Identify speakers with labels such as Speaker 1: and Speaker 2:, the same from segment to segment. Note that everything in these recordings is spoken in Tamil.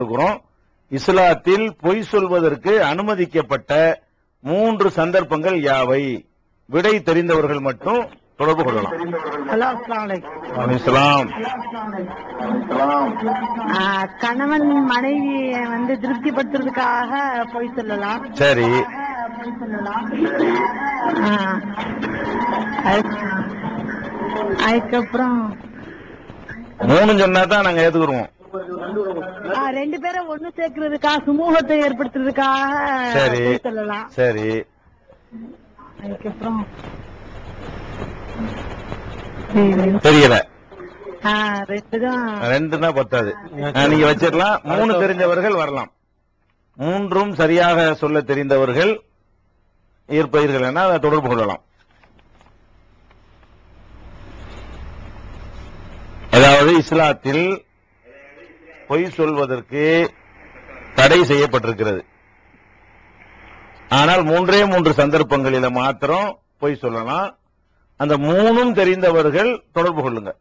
Speaker 1: இருக்கிறோம் இஸ்லாத்தில் பொய் சொல்வதற்கு அனுமதிக்கப்பட்ட மூன்று சந்தர்ப்பங்கள் யாவை? விடை தெரிந்தவர்கள் மட்டும் தொடர்பு கொள்ளலாம்.
Speaker 2: கணவன் மனைவியை வந்து திருப்திப்படுத்துறதுக்காக போய் சொல்லலாம்.
Speaker 1: சரி.
Speaker 2: அதுக்கப்புறம்
Speaker 1: மூணு சொன்னா தான் நாங்க ஏத்துக்குருவோம்
Speaker 2: ரெண்டு பேரும் ஒண்ணு சேர்க்கறதுக்காக சுமூகத்தை ஏற்படுத்துறதுக்காக சொல்லலாம்.
Speaker 1: சரி.
Speaker 2: அதுக்கப்புறம்
Speaker 1: தெரியல.
Speaker 2: ரெண்டு தான்
Speaker 1: ரெண்டு தான் பத்தாது நீங்க வச்சிடலாம். மூணு தெரிஞ்சவர்கள் வரலாம். மூன்றும் சரியாக சொல்ல தெரிந்தவர்கள் இருப்பீர்கள் என அதை தொடர்பு கொள்ளலாம். அதாவது இஸ்லாத்தில் பொய் சொல்வதற்கு தடை செய்யப்பட்டிருக்கிறது. ஆனால் மூன்றே மூன்று சந்தர்ப்பங்களில மாத்திரம் பொய் சொல்லலாம். அந்த மூணும் தெரிந்தவர்கள் தொடர்பு கொள்ளுங்க.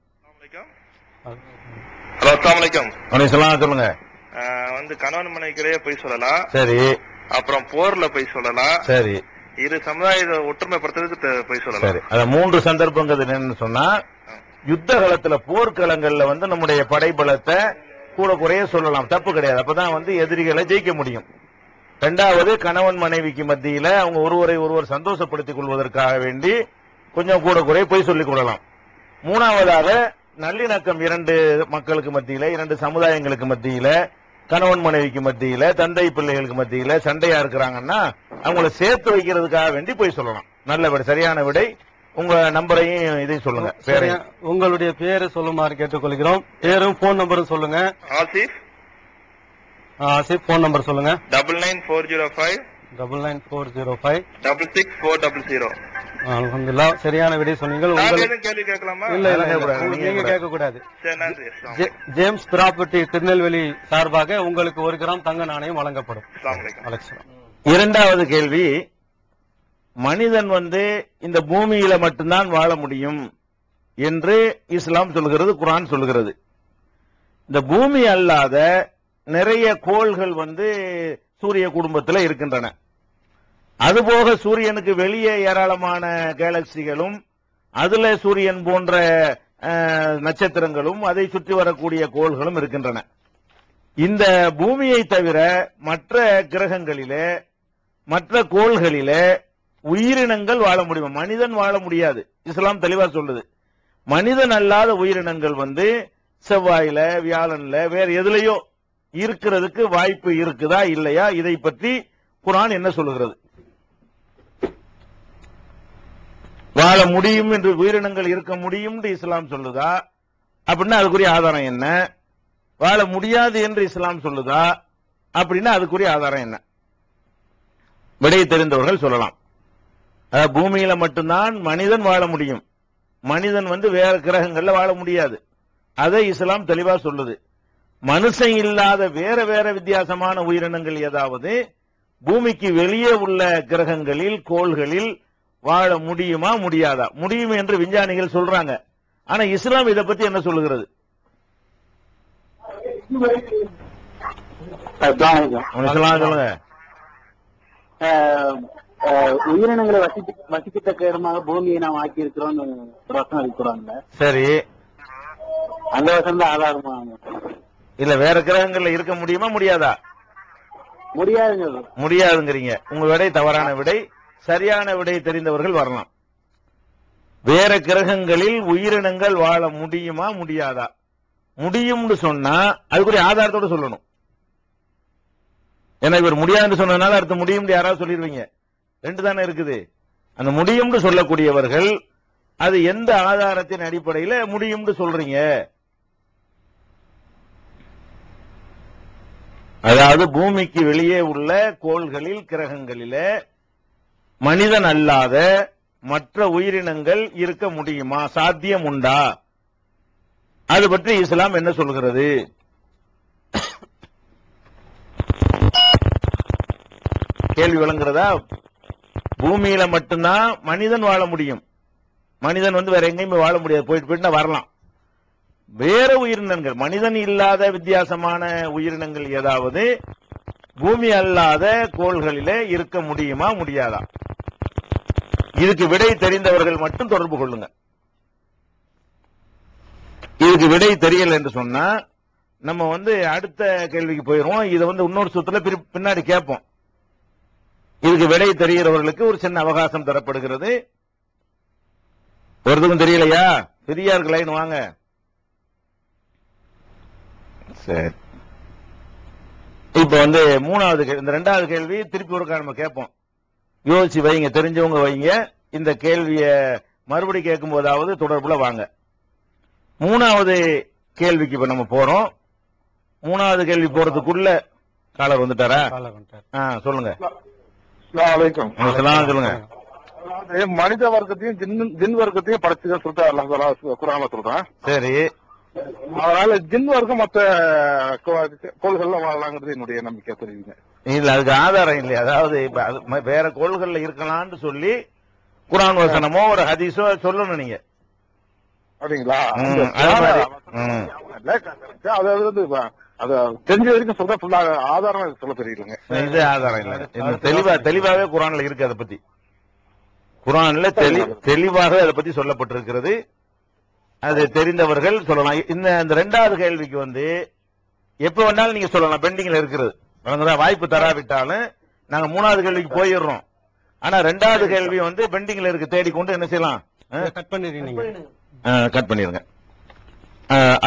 Speaker 1: சொல்லுங்க.
Speaker 3: வந்து கணவன் மனைவிக்கிடையே போய் சொல்லலாம்.
Speaker 1: சரி.
Speaker 3: அப்புறம் போர்ல போய் சொல்லலாம்.
Speaker 1: சரி.
Speaker 3: இரு சமுதாயத்தை ஒற்றுமைப்படுத்துறதுக்கு போய்
Speaker 1: சரி.
Speaker 3: சொல்லலாம்
Speaker 1: அத மூன்று சந்தர்ப்பங்கள் என்னன்னு சொன்னா யுத்த காலத்துல போர்க்களங்கள்ல வந்து நம்முடைய படைபலத்தை கூட குறைய சொல்லலாம். தப்பு கிடையாது. அப்பதான் வந்து எதிரிகளை ஜெயிக்க முடியும். ரெண்டாவது கணவன் மனைவிக்கு மத்தியில அவங்க ஒருவரை ஒருவர் சந்தோஷப்படுத்திக் கொள்வதற்காக வேண்டி கொஞ்சம் கூட குறைய போய் சொல்லிக் கொள்ளலாம். மூணாவதாக நல்லிணக்கம் இரண்டு மக்களுக்கு மத்தியில இரண்டு சமுதாயங்களுக்கு மத்தியில கணவன் மனைவிக்கு மத்தியில தந்தை பிள்ளைகளுக்கு மத்தியில சண்டையா இருக்கிறாங்கன்னா அவங்கள சேர்த்து வைக்கிறதுக்காக வேண்டி போய் சொல்லலாம். நல்ல விடை சரியான விடை. உங்க நம்பரையும் இதையும் சொல்லுங்க. பேரையும்
Speaker 4: உங்களுடைய பேரை சொல்லுமாறு கேட்டுக்கொள்கிறோம். பேரும் போன் நம்பரும் சொல்லுங்க.
Speaker 3: ஆசிப்
Speaker 4: ஆசிப் போன் நம்பர் சொல்லுங்க.
Speaker 3: Double nine four zero five
Speaker 4: double nine four zero five
Speaker 3: double six four double zero
Speaker 4: அலமதுல்லா சரியான விடை சொன்னீங்க இல்ல இல்ல
Speaker 1: நீங்க
Speaker 4: கேட்க கூடாது ஜேம்ஸ் ப்ராப்பர்ட்டி திருநெல்வேலி சார்பாக உங்களுக்கு ஒரு கிராம் தங்க நாணயம் வழங்கப்படும்.
Speaker 1: இரண்டாவது கேள்வி மனிதன் வந்து இந்த பூமியில மட்டும்தான் வாழ முடியும் என்று இஸ்லாம் சொல்கிறது குரான் சொல்கிறது. இந்த பூமி அல்லாத நிறைய கோள்கள் வந்து சூரிய குடும்பத்தில் இருக்கின்றன. அதுபோக சூரியனுக்கு வெளியே ஏராளமான கேலக்சிகளும் அதுல சூரியன் போன்ற நட்சத்திரங்களும் அதை சுற்றி வரக்கூடிய கோள்களும் இருக்கின்றன. இந்த பூமியை தவிர மற்ற கிரகங்களிலே மற்ற கோள்களிலே உயிரினங்கள் வாழ முடியும். மனிதன் வாழ முடியாது. இஸ்லாம் தெளிவா சொல்லுது. மனிதன் அல்லாத உயிரினங்கள் வந்து செவ்வாயில வியாழன்ல வேற எதுலயோ இருக்கிறதுக்கு வாய்ப்பு இருக்குதா இல்லையா? இதை பற்றி குரான் என்ன சொல்லுகிறது? வாழ முடியும் என்று உயிரினங்கள் இருக்க முடியும் என்று இஸ்லாம் சொல்லுதா? அப்படின்னா அதுக்குரிய ஆதாரம் என்ன? வாழ முடியாது என்று இஸ்லாம் சொல்லுதா? அப்படின்னா அதுக்குரிய ஆதாரம் என்ன? விடை தெரிந்தவர்கள் சொல்லலாம். பூமியில மட்டும்தான் மனிதன் வாழ முடியும். மனிதன் வந்து வேற கிரகங்கள்ல வாழ முடியாது. அதை இஸ்லாம் தெளிவா சொல்லுது. மனுஷன் இல்லாத வேற வேற வித்தியாசமான உயிரினங்கள் ஏதாவது பூமிக்கு வெளியே உள்ள கிரகங்களில் கோள்களில் வாழ முடியுமா முடியாதா? முடியும் என்று விஞ்ஞானிகள் சொல்றாங்க. ஆனா இஸ்லாம் இதை பத்தி என்ன சொல்லுகிறது? சொல்லுங்க.
Speaker 5: உயிரினங்களை வசித்து வசிக்கத்தக்க இடமாக பூமியை நாம் ஆக்கி இருக்கிறோம் வசனம் இருக்கிறாங்க
Speaker 1: சரி.
Speaker 5: அந்த வசனம் தான் ஆதாரமா
Speaker 1: இல்ல வேற கிரகங்கள்ல இருக்க முடியுமா முடியாதா?
Speaker 5: முடியாதுங்க
Speaker 1: முடியாதுங்கிறீங்க. உங்க விடை தவறான விடை. சரியான விடை தெரிந்தவர்கள் வரலாம். வேற கிரகங்களில் உயிரினங்கள் வாழ முடியுமா முடியாதா? முடியும்னு சொன்னா அதுக்குரிய ஆதாரத்தோட சொல்லணும். ஏன்னா இவர் முடியாதுன்னு சொன்னதுனால அடுத்து முடியும்னு யாராவது சொல்லிடுவீங்க ரெண்டு தானே இருக்குது? அந்த முடியும்னு சொல்லக்கூடியவர்கள் அது எந்த ஆதாரத்தின் அடிப்படையில முடியும்னு சொல்றீங்க? அதாவது பூமிக்கு வெளியே உள்ள கோள்களில் கிரகங்களில மனிதன் அல்லாத மற்ற உயிரினங்கள் இருக்க முடியுமா? சாத்தியம் உண்டா? அது பற்றி இஸ்லாம் என்ன சொல்கிறது? கேள்வி விளங்குறதா? பூமியில மட்டும்தான் மனிதன் வாழ முடியும். மனிதன் வந்து வேற எங்கேயுமே வாழ முடியாது. போயிட்டு போயிட்டு வரலாம். வேற உயிரினங்கள் மனிதன் இல்லாத வித்தியாசமான உயிரினங்கள் ஏதாவது பூமி அல்லாத கோள்களிலே இருக்க முடியுமா முடியாதா? இதுக்கு விடை தெரிந்தவர்கள் மட்டும் தொடர்பு கொள்ளுங்க. இதுக்கு விடை தெரியல என்று சொன்னா நம்ம வந்து அடுத்த கேள்விக்கு போயிருவோம் இதை வந்து இன்னொரு சுத்துல பின்னாடி கேட்போம். இதுக்கு விடை தெரிகிறவர்களுக்கு ஒரு சின்ன அவகாசம் தரப்படுகிறது. ஒருத்தருக்கும் தெரியலையா? பெரியார் லைன் வாங்க. சரி. இப்ப வந்து மூணாவது கேள்வி இந்த ரெண்டாவது கேள்வி திருப்பி ஒருக்கா நம்ம கேட்போம். யோசிச்சு வைங்க தெரிஞ்சவங்க வைங்க. இந்த கேள்விய மறுபடி கேட்கும் போதாவது தொடர்புல வாங்க. மூணாவது கேள்விக்கு இப்ப நம்ம போறோம். மூணாவது கேள்வி போறதுக்குள்ள காலர் வந்துட்டாரா? சொல்லுங்க.
Speaker 6: வலைக்கம்
Speaker 1: சொல்லுங்க.
Speaker 6: அதாவது மனித வர்க்கத்தையும் ஜின் ஜின் வர்க்கத்தையும் படைச்சுதான் சொல்லிட்டு அல்லாஹ் குரான்ல சொல்றான்.
Speaker 1: சரி.
Speaker 6: அதனால ஜின் வர்க்கம் மத்த கோள்கள்ல வாழலாங்கிறது என்னுடைய நம்பிக்கை தெரியுங்க
Speaker 1: இல்ல அதுக்கு ஆதாரம் இல்லை அதாவது வேற கோள்கள்ல இருக்கலாம்னு சொல்லி குரான் வசனமோ ஒரு ஹதீஸோ சொல்லணும் நீங்க.
Speaker 6: அப்படிங்களா? அந்த
Speaker 1: அது
Speaker 6: தெரிஞ்ச வரைக்கும் சொல்ற ஃபுல்லா ஆதாரம் சொல்ல தெரியலங்க
Speaker 1: இது ஆதாரம் இல்ல. தெளிவா தெளிவாவே குரான்ல இருக்கு அதை பத்தி. குரான்ல தெளி தெளிவாக அதை பத்தி சொல்லப்பட்டிருக்கிறது. அது தெரிந்தவர்கள் சொல்லலாம். இந்த இந்த ரெண்டாவது கேள்விக்கு வந்து எப்ப வேணாலும் நீங்க சொல்லலாம். பெண்டிங்ல இருக்கிறது வாய்ப்பு தராவிட்டாலும் நாங்க மூணாவது கேள்விக்கு போயிடுறோம். ஆனா ரெண்டாவது கேள்வி வந்து பெண்டிங்ல இருக்கு. தேடிக்கொண்டு என்ன செய்யலாம்?
Speaker 4: கட்
Speaker 1: ஆ, கட் பண்ணிருங்க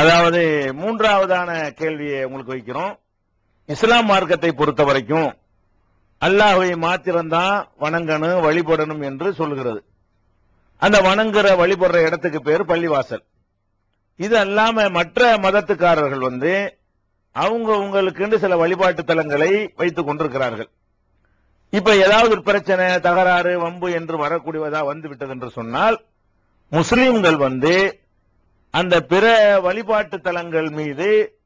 Speaker 1: அதாவது மூன்றாவதான கேள்வியை உங்களுக்கு வைக்கிறோம். இஸ்லாம் மார்க்கத்தை பொறுத்த வரைக்கும் அல்லாஹுவை மாத்திரம்தான் வணங்கணும் வழிபடணும் என்று சொல்லுகிறது. அந்த வணங்குற வழிபடுற இடத்துக்கு பேர் பள்ளிவாசல். இது அல்லாம மற்ற மதத்துக்காரர்கள் வந்து அவங்க உங்களுக்குன்னு சில வழிபாட்டு தலங்களை வைத்துக் கொண்டிருக்கிறார்கள். இப்ப ஏதாவது ஒரு பிரச்சனை தகராறு வம்பு என்று வரக்கூடியதா வந்து விட்டது என்று சொன்னால் முஸ்லிம்கள் வந்து அந்த பிற வழிபாட்டு தலங்கள் மீது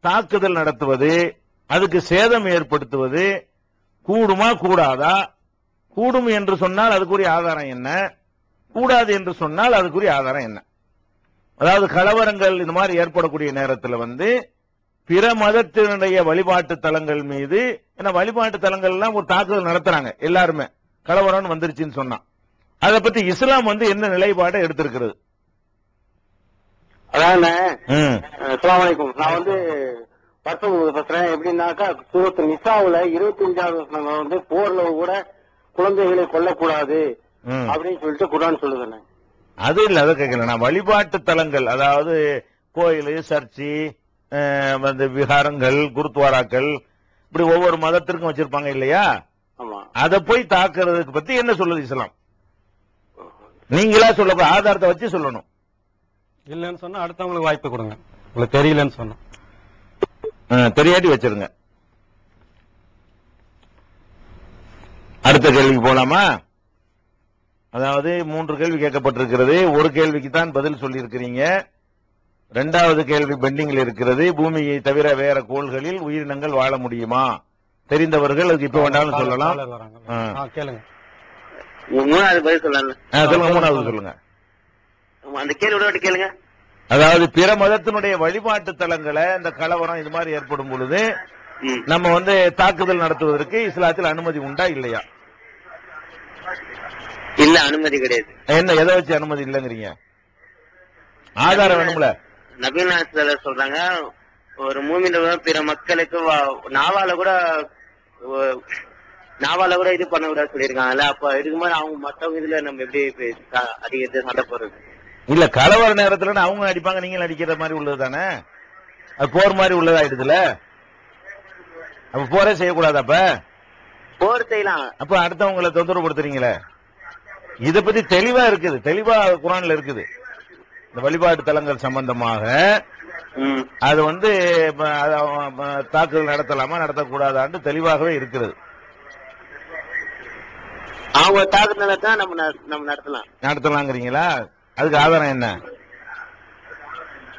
Speaker 1: தாக்குதல் நடத்துவது அதுக்கு சேதம் ஏற்படுத்துவது கூடுமா கூடாதா? கூடும் என்று சொன்னால் அதுக்குரிய ஆதாரம் என்ன? கூடாது என்று சொன்னால் அதுக்குரிய ஆதாரம் என்ன? அதாவது கலவரங்கள் இந்த மாதிரி ஏற்படக்கூடிய நேரத்தில் வந்து பிற மதத்தினுடைய வழிபாட்டு தலங்கள் மீது ஏன்னா வழிபாட்டு தலங்கள் எல்லாம் ஒரு தாக்குதல் நடத்துறாங்க எல்லாருமே. கலவரம் வந்துருச்சுன்னு சொன்னா. அதை பத்தி இஸ்லாம் வந்து என்ன நிலைப்பாடை எடுத்திருக்கிறது?
Speaker 5: அதான
Speaker 1: ம்,
Speaker 5: அஸ்லாம் நான் வந்து பத்தொன்பது பேசுறேன் எப்படின்னாக்கா சூரத்து நிசாவுல இருபத்தி அஞ்சாவது வந்து போர்ல கூட குழந்தைகளை கொல்லக்கூடாது. அப்படின்னு சொல்லிட்டு குரான் சொல்லுதுண்ணே
Speaker 1: அது இல்ல அதை கேட்கல நான் வழிபாட்டு தலங்கள் அதாவது கோயில் சர்ச்சி வந்து விகாரங்கள் குருத்வாராக்கள் இப்படி ஒவ்வொரு மதத்திற்கும் வச்சிருப்பாங்க இல்லையா?
Speaker 5: ஆமா.
Speaker 1: அதை போய் தாக்குறதுக்கு பத்தி என்ன சொல்லுது இஸ்லாம்? நீங்களா சொல்ல ஆதாரத்தை வச்சு சொல்லணும்.
Speaker 4: இல்லைன்னு சொன்னா அடுத்தவங்களுக்கு வாய்ப்பு கொடுங்க. உங்களுக்கு தெரியலன்னு சொன்னா.
Speaker 1: தெரியாட்டி வச்சிருங்க. அடுத்த கேள்விக்கு போலாமா? அதாவது மூன்று கேள்வி கேட்கப்பட்டிருக்கிறது. ஒரு கேள்விக்கு தான் பதில் சொல்லி இருக்கிறீங்க இரண்டாவது கேள்வி பெண்டிங்கில் இருக்கிறது. பூமியை தவிர வேற கோள்களில் உயிரினங்கள் வாழ முடியுமா? தெரிந்தவர்கள் அதுக்கு இப்ப வேண்டாலும் சொல்லலாம்.
Speaker 4: கேளுங்க.
Speaker 5: மூணாவது பதில் சொல்லலாம்
Speaker 1: ஆ, சொல்லுங்க. மூணாவது சொல்லுங்க.
Speaker 5: அந்த வாட்டி கேளுங்க.
Speaker 1: அதாவது பிற மதத்தினுடைய வழிபாட்டு தலங்களை இந்த கலவரம் இது மாதிரி ஏற்படும் பொழுது நம்ம வந்து தாக்குதல் நடத்துவதற்கு இஸ்லாத்தில் அனுமதி உண்டா இல்லையா?
Speaker 5: இல்ல அனுமதி கிடையாது.
Speaker 1: என்ன எதை வச்சு அனுமதி இல்லைங்கிறீங்க? ஆதாரம் வேணும்ல.
Speaker 5: நபீனாசில சொல்றாங்க ஒரு மூமில பிற மக்களுக்கு நாவால கூட நாவால கூட இது பண்ண கூடாது சொல்லியிருக்காங்கல்ல அப்ப இதுக்கு மாதிரி அவங்க மத்தவங்க இதுல நம்ம எப்படி அடிக்கிறது சண்டை போடுறது?
Speaker 1: இல்ல கலவர நேரத்துல அவங்க அடிப்பாங்க நீங்களும் அடிக்கிற மாதிரி உள்ளது தானே அது போர் மாதிரி உள்ளதாயிடுதுல அப்ப போரே செய்யக்கூடாது அப்ப?
Speaker 5: போர் செய்யலாம்.
Speaker 1: அப்ப அடுத்தவங்களை தொந்தரவுப்படுத்துறீங்களே இத பத்தி தெளிவா இருக்குது தெளிவா குரான்ல இருக்குது. இந்த வழிபாட்டு தலங்கள் சம்பந்தமாக அது வந்து தாக்குதல் நடத்தலாமா நடத்தக்கூடாதான்னு தெளிவாகவே இருக்கிறது
Speaker 5: அவங்க தாக்குனால தான் நம்ம நட- நம்ம நடத்தலாம்.
Speaker 1: நடத்தலாங்கிறீங்களா? அதுக்கு ஆதாரம் என்ன?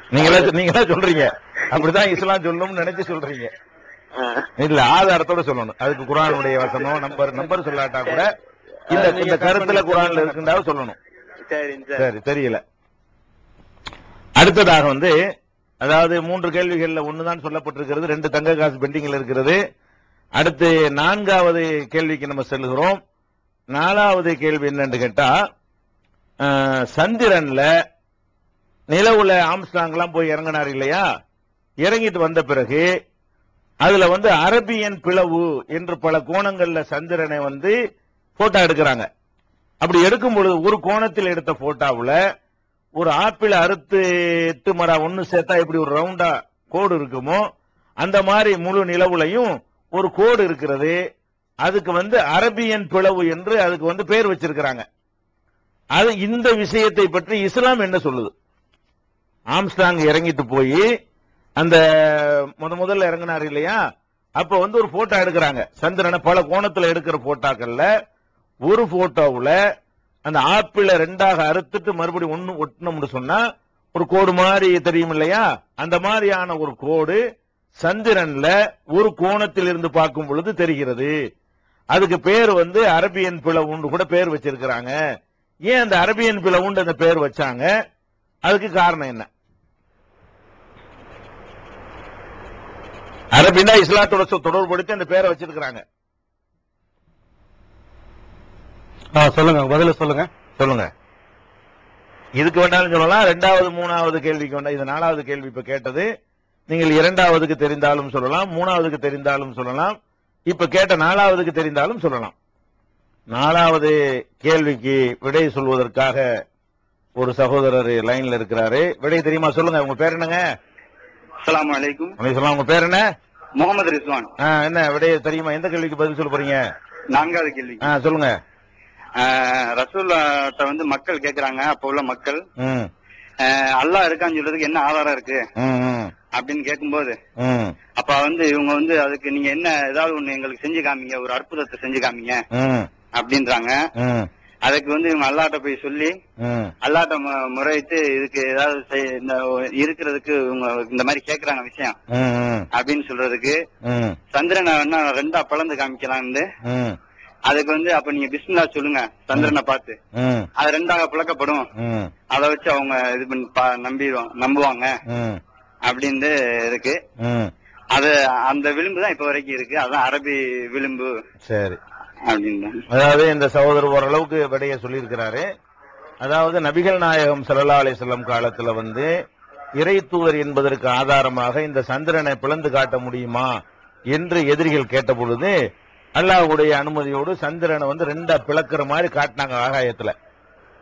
Speaker 1: நீங்களா நீங்களா சொல்றீங்க. அப்படிதான் இஸ்லாம் சொல்லணும்னு நினைச்சு சொல்றீங்க. இல்ல ஆதாரத்தோட சொல்லணும். அதுக்கு குரானுடைய வசனம் நம்பர் நம்பர் சொல்லாட்டா கூட இந்த இந்த கருத்துல குரான்ல இருக்குண்டாவது சொல்லணும்.
Speaker 5: சரி.
Speaker 1: தெரியல. அடுத்ததாக வந்து அதாவது மூன்று கேள்விகள்ல ஒண்ணுதான் சொல்லப்பட்டிருக்கிறது ரெண்டு தங்க காசு பெண்டிங்ல இருக்கிறது. அடுத்து நான்காவது கேள்விக்கு நம்ம செல்கிறோம் நாலாவது கேள்வி என்னன்னு கேட்டா சந்திரன்ல நிலவுல ஆம்ஸ்டாங்லாம் போய் இறங்கினார் இல்லையா? இறங்கிட்டு வந்த பிறகு அதுல வந்து அரபியன் பிளவு என்று பல கோணங்கள்ல சந்திரனை வந்து போட்டோ எடுக்கிறாங்க. அப்படி எடுக்கும் பொழுது ஒரு கோணத்தில் எடுத்த போட்டோவுல ஒரு ஆப்பிள் அறுத்து எட்டு மரம் ஒன்னு சேர்த்தா எப்படி ஒரு ரவுண்டா கோடு இருக்குமோ அந்த மாதிரி முழு நிலவுலையும் ஒரு கோடு இருக்கிறது. அதுக்கு வந்து அரபியன் பிளவு என்று அதுக்கு வந்து பேர் வச்சிருக்கிறாங்க. அது இந்த விஷயத்தை பற்றி இஸ்லாம் என்ன சொல்லுது? ஆம்ஸ்டாங் இறங்கிட்டு போய் அந்த முத முதல்ல இறங்கினார் இல்லையா? அப்ப வந்து ஒரு போட்டோ எடுக்கிறாங்க. சந்திரனை பல கோணத்துல எடுக்கிற போட்டோக்கள்ல ஒரு போட்டோவுல அந்த ஆப்பிள ரெண்டாக அறுத்துட்டு மறுபடியும் ஒன்னு ஒட்டணும்னு சொன்னா ஒரு கோடு மாதிரி தெரியும் இல்லையா? அந்த மாதிரியான ஒரு கோடு சந்திரன்ல ஒரு கோணத்தில் இருந்து பார்க்கும் பொழுது தெரிகிறது. அதுக்கு பேர் வந்து அரபியன் பிளவுன்னு கூட பேர் வச்சிருக்கிறாங்க. ஏன் அந்த அரபியன் பிளவுன்னு அந்த பேர் வச்சாங்க? அதுக்கு காரணம் என்ன? அரபின்னா இஸ்லாத்தோட தொடர்புபடுத்தி அந்த பேரை வச்சிருக்கிறாங்க.
Speaker 4: சொல்லுங்க. பதில சொல்லுங்க.
Speaker 1: சொல்லுங்க. இதுக்கு வேண்டாலும் சொல்லலாம். ரெண்டாவது மூணாவது கேள்விக்கு வேண்டாம் இது நாலாவது கேள்வி இப்ப கேட்டது. நீங்கள் இரண்டாவதுக்கு தெரிந்தாலும் சொல்லலாம் மூணாவதுக்கு தெரிந்தாலும் சொல்லலாம். இப்ப கேட்ட நாலாவதுக்கு தெரிந்தாலும் சொல்லலாம். நாலாவது கேள்விக்கு விடை சொல்வதற்காக ஒரு சகோதரர் லைன்ல இருக்கிறாரு. விடை தெரியுமா சொல்லுங்க உங்க பேர் என்னங்க? சொல்லலாம் உங்க பேர் என்ன?
Speaker 3: முகமது ரிஸ்வான்.
Speaker 1: என்ன விடை தெரியுமா? எந்த கேள்விக்கு பதில் சொல்ல போறீங்க?
Speaker 3: நான்காவது கேள்வி.
Speaker 1: சொல்லுங்க.
Speaker 3: ரசூல்லாட்ட வந்து மக்கள் கேக்குறாங்க அப்ப உள்ள மக்கள். அல்லாஹ் இருக்கான்னு சொல்றதுக்கு என்ன ஆதாரம் இருக்கு? அப்படின்னு கேட்கும்போது
Speaker 1: ம்.
Speaker 3: அப்ப வந்து இவங்க வந்து அதுக்கு நீங்க என்ன ஏதாவது ஒண்ணு எங்களுக்கு செஞ்சு காமிங்க ஒரு அற்புதத்தை செஞ்சு காமிங்க. அப்படின்றாங்க. அதுக்கு வந்து அல்லாட்ட போய் சொல்லி அல்லாட்ட முறையிட்டு இதுக்கு ஏதாவது இருக்கிறதுக்கு இவங்க இந்த மாதிரி கேக்குறாங்க விஷயம். அப்படின்னு சொல்றதுக்கு சந்திரனை வேணா ரெண்டா பிளந்து காமிக்கலாம்னு. அதுக்கு வந்து அப்ப நீங்க பிஸ்மில்லா சொல்லுங்க சந்திரனை பார்த்து. அது ரெண்டாக பிளக்கப்படும்
Speaker 1: ம்
Speaker 3: அதை வச்சு அவங்க இது பண்ணி நம்பிடுவாங்க நம்புவாங்க. அப்படின்னு இருக்கு. அது அந்த விளிம்பு தான் இப்ப வரைக்கும் இருக்கு. அதான் அரபி விளிம்பு.
Speaker 1: சரி. அதாவது இந்த சகோதரர் ஓரளவுக்கு விடைய சொல்லியிருக்கிறாரு. அதாவது நபிகள் நாயகம் சல்லா அலைஹி காலத்துல வந்து இறை தூதர் என்பதற்கு ஆதாரமாக இந்த சந்திரனை பிளந்து காட்ட முடியுமா என்று எதிரிகள் கேட்ட பொழுது அல்லாஹுடைய அனுமதியோடு சந்திரனை வந்து ரெண்டா பிளக்கிற மாதிரி காட்டினாங்க ஆகாயத்துல.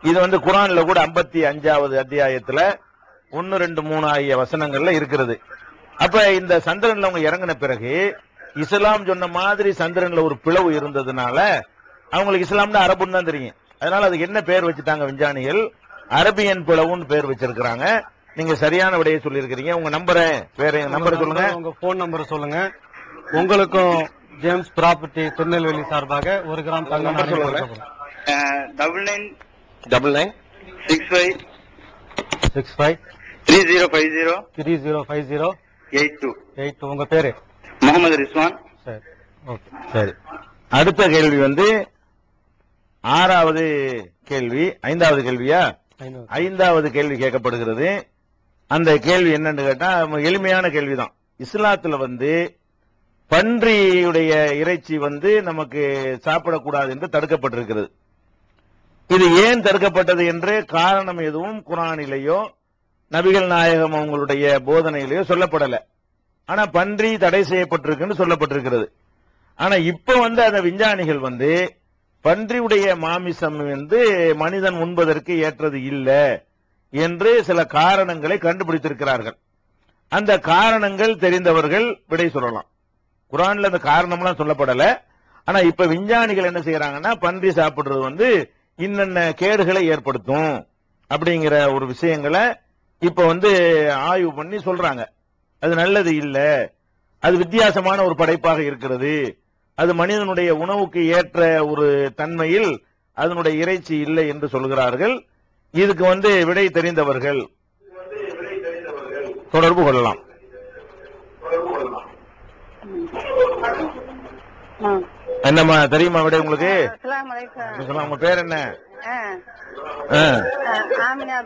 Speaker 1: இது வந்து குரான்ல கூட ஐம்பத்தி அஞ்சாவது அத்தியாயத்துல ஒன்னு ரெண்டு மூணு ஆகிய வசனங்கள்ல இருக்கிறது. அப்ப இந்த சந்திரன்ல அவங்க இறங்கின பிறகு இஸ்லாம் சொன்ன மாதிரி சந்திரன்ல ஒரு பிளவு இருந்ததுனால அவங்களுக்கு இஸ்லாம்னா அரபுன்னு தான் தெரியும். அதனால அதுக்கு என்ன பேர் வச்சுட்டாங்க விஞ்ஞானிகள்? அரபியன் பிளவுன்னு பேர் வச்சிருக்கிறாங்க. நீங்க சரியான விடையை சொல்லியிருக்கிறீங்க. உங்க நம்பரை வேற நம்பரை சொல்லுங்க.
Speaker 4: உங்க போன் நம்பர் சொல்லுங்க. உங்களுக்கும் ஜேம்ஸ் ப்ராப்பர்ட்டி திருநெல்வேலி சார்பாக ஒரு கிராம் தங்க
Speaker 1: நம்பர்
Speaker 4: நாணயம்
Speaker 1: சொல்லுங்க.
Speaker 4: கொடுக்கப்படும்.
Speaker 3: Double nine
Speaker 1: double nine
Speaker 3: six five
Speaker 4: six five
Speaker 3: three zero five zero
Speaker 4: three zero five zero
Speaker 3: eight two
Speaker 4: eight உங்க பேரு?
Speaker 3: முகமது ரிஸ்வான்.
Speaker 4: சரி ஓகே
Speaker 1: சரி. அடுத்த கேள்வி வந்து ஆறாவது கேள்வி ஐந்தாவது கேள்வியா? ஐந்தாவது. கேள்வி கேட்கப்படுகிறது. அந்த கேள்வி என்னன்னு கேட்டா எளிமையான கேள்விதான். இஸ்லாத்துல வந்து பன்றியுடைய இறைச்சி வந்து நமக்கு சாப்பிடக்கூடாது என்று தடுக்கப்பட்டிருக்கிறது. இது ஏன் தடுக்கப்பட்டது என்று காரணம் எதுவும் குரானிலேயோ நபிகள் நாயகம் அவங்களுடைய போதனையிலேயோ சொல்லப்படல. ஆனா பன்றி தடை செய்யப்பட்டிருக்குன்னு சொல்லப்பட்டிருக்கிறது. ஆனா இப்ப வந்து அந்த விஞ்ஞானிகள் வந்து பன்றியுடைய மாமிசம் வந்து மனிதன் உண்பதற்கு ஏற்றது இல்லை என்று சில காரணங்களை கண்டுபிடித்திருக்கிறார்கள். அந்த காரணங்கள் தெரிந்தவர்கள் விடை சொல்லலாம். குரான்ல அந்த காரணம்லாம் சொல்லப்படல. ஆனா இப்ப விஞ்ஞானிகள் என்ன செய்யறாங்கன்னா பன்றி சாப்பிடுறது வந்து இன்னென்ன கேடுகளை ஏற்படுத்தும் அப்படிங்கிற ஒரு விஷயங்களை இப்ப வந்து ஆய்வு பண்ணி சொல்றாங்க. அது நல்லது இல்ல. அது வித்தியாசமான ஒரு படைப்பாக இருக்கிறது. அது மனிதனுடைய உணவுக்கு ஏற்ற ஒரு தன்மையில் அதனுடைய இறைச்சி இல்லை என்று சொல்கிறார்கள். இதுக்கு வந்து விடை தெரிந்தவர்கள். தொடர்பு கொள்ளலாம். என்னம்மா தெரியுமா விடை உங்களுக்கு? உங்க பேர் என்ன?
Speaker 2: ஆமினா.